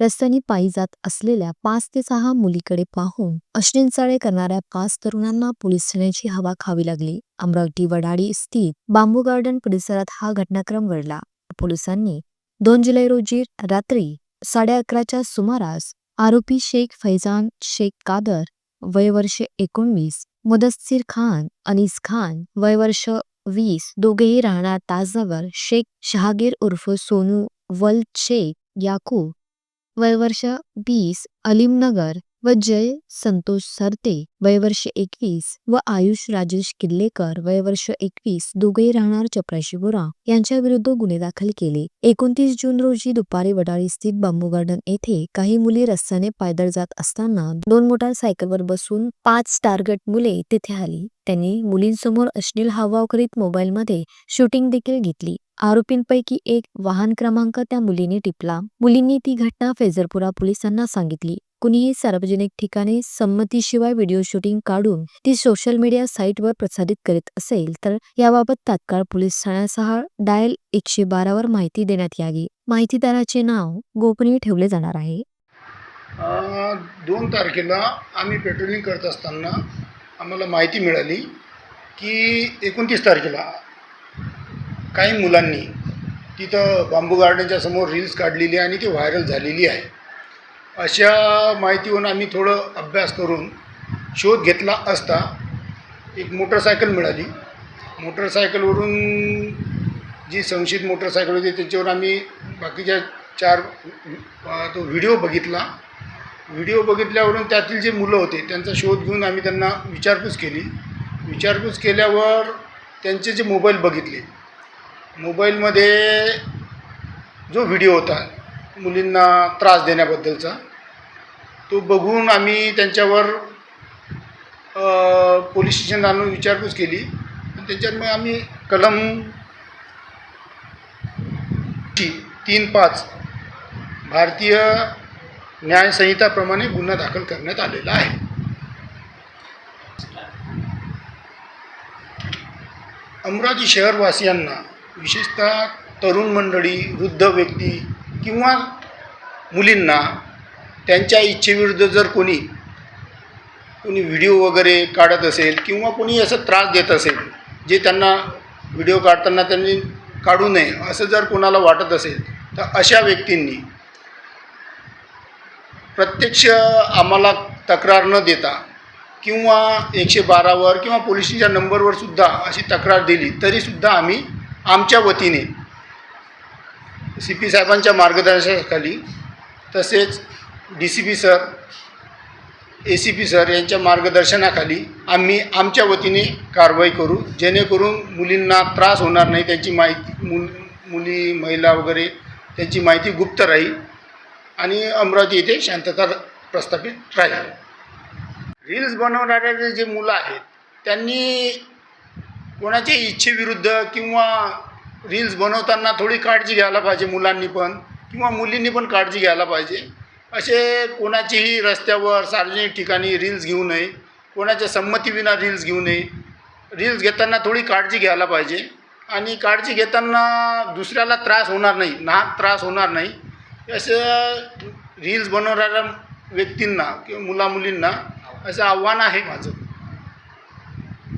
रस्त्याने पायी जात असलेल्या पाच ते सहा मुलीकडे पाहून अश्लील करणाऱ्या पाच तरुणांना पोलीस ठाण्याची हवा खावी लागली. अमरावती वडाळी स्थित बांबू गार्डन परिसरात हा घटनाक्रम घडला. पोलिसांनी दोन जुलै रोजी रात्री साडे अकराच्या सुमारास आरोपी शेख फैजान शेख कादर वय वर्ष एकोणवीस मुदस्सीर खान अनीस खान वय वर्ष वीस दोघेही राहणार ताजनगर शेख शहागीर उर्फ सोनू वल शेख याकूब वय वर्ष वीस अलीमनगर व जय संतोष सरते वय वर्ष एकवीस व आयुष राजेश किल्लेकर वय वर्ष एकवीस दोघेही राहणार चपराशीपुरा यांच्या विरुद्ध गुन्हे दाखल केले. एकोणतीस जून रोजी दुपारी वडाळी स्थित बांबू गार्डन येथे काही मुली रस्त्याने पायदळ जात असताना दोन मोटार सायकलवर बसून पाच टार्गेट मुले तिथे आली. त्यांनी मुलींसमोर अश्लील हावभाव करीत मोबाईलमध्ये शूटिंग देखील घेतली. आरोपींपैकी एक वाहन क्रमांक त्या मुलीने टिपला. मुलींनी ती घटना फैजरपुरा पोलिसांना सांगितली. कुणीही सार्वजनिक ठिकाणी संमतीशिवाय व्हिडिओ शूटिंग काढून ती सोशल मीडिया साईटवर प्रसारित करीत असेल तर याबाबत तात्काळ पोलीस ठाण्यासह डायल एकशे बारावर माहिती देण्यात यावी. माहितीदाराचे नाव गोपनीय ठेवले जाणार आहे. दोन तारखेला आम्ही पेट्रोलिंग करत असताना आम्हाला माहिती मिळाली की एकोणतीस तारखेला काही मुलांनी तिथं बांबू गार्डनच्या समोर रील्स काढलेली आहे आणि ती व्हायरल झालेली आहे. अशा माहितीवरून आम्ही थोडं अभ्यास करून शोध घेतला असता एक मोटरसायकल मिळाली. मोटरसायकलवरून जी संशयित मोटरसायकल होती त्याच्यावर आम्ही बाकीच्या चार तो व्हिडिओ बघितला. व्हिडिओ बघितल्यावरून त्यातील जे मुलं होते त्यांचा शोध घेऊन आम्ही त्यांना विचारपूस केली. विचारपूस केल्यावर त्यांचे जे मोबाईल बघितले मोबाईलमध्ये जो व्हिडिओ होता मुलींना त्रास देण्याबद्दलचा तो बघून आम्ही त्यांच्यावर पोलीस स्टेशनला आणून विचारपूस केली. आणि त्याच्यात मग आम्ही कलम ती तीन पाच भारतीय न्यायसंहिताप्रमाणे गुन्हा दाखल करण्यात आलेला आहे. अमरावती शहरवासियांना विशेषतः तरुण मंडळी वृद्ध व्यक्ती किंवा मुलींना त्यांच्या इच्छेविरुद्ध जर कोणी कोणी व्हिडिओ वगैरे काढत असेल किंवा कोणी असं त्रास देत असेल जे त्यांना व्हिडिओ काढताना त्यांनी काढू नये असं जर कोणाला वाटत असेल तर अशा व्यक्तींनी प्रत्यक्ष आम्हाला तक्रार न देता किंवा एकशे बारावर किंवा पोलिसांच्या नंबरवर सुद्धा अशी तक्रार दिली तरीसुद्धा आम्ही आमच्या वतीने सी पी साहेबांच्या मार्गदर्शनाखाली तसेच D C P sir A C P sir यांच्या मार्गदर्शनाखाली आम्ही आमच्या वतीने कारवाई करू. जेणेकरून मुलींना त्रास होणार नाही त्यांची माहिती मुल मुली महिला वगैरे त्यांची माहिती गुप्त राहील आणि अमरावती येथे शांतता प्रस्थापित राहील. रील्स बनवणाऱ्या जे मुलं आहेत त्यांनी कोणाच्या इच्छेविरुद्ध किंवा रील्स बनवताना थोडी काळजी घ्यायला पाहिजे मुलांनी पण किंवा मुलींनी पण काळजी घ्यायला पाहिजे. असे कोणाचेही रस्त्यावर सार्वजनिक ठिकाणी रील्स घेऊ नये कोणाच्या संमतीविना रील्स घेऊ नये. रील्स घेताना थोडी काळजी घ्यायला पाहिजे. आणि काळजी घेताना दुसऱ्याला त्रास होणार नाही नाहक त्रास होणार नाही. असं रील्स बनवणाऱ्या व्यक्तींना किंवा मुलामुलींना असं आव्हान आहे माझं.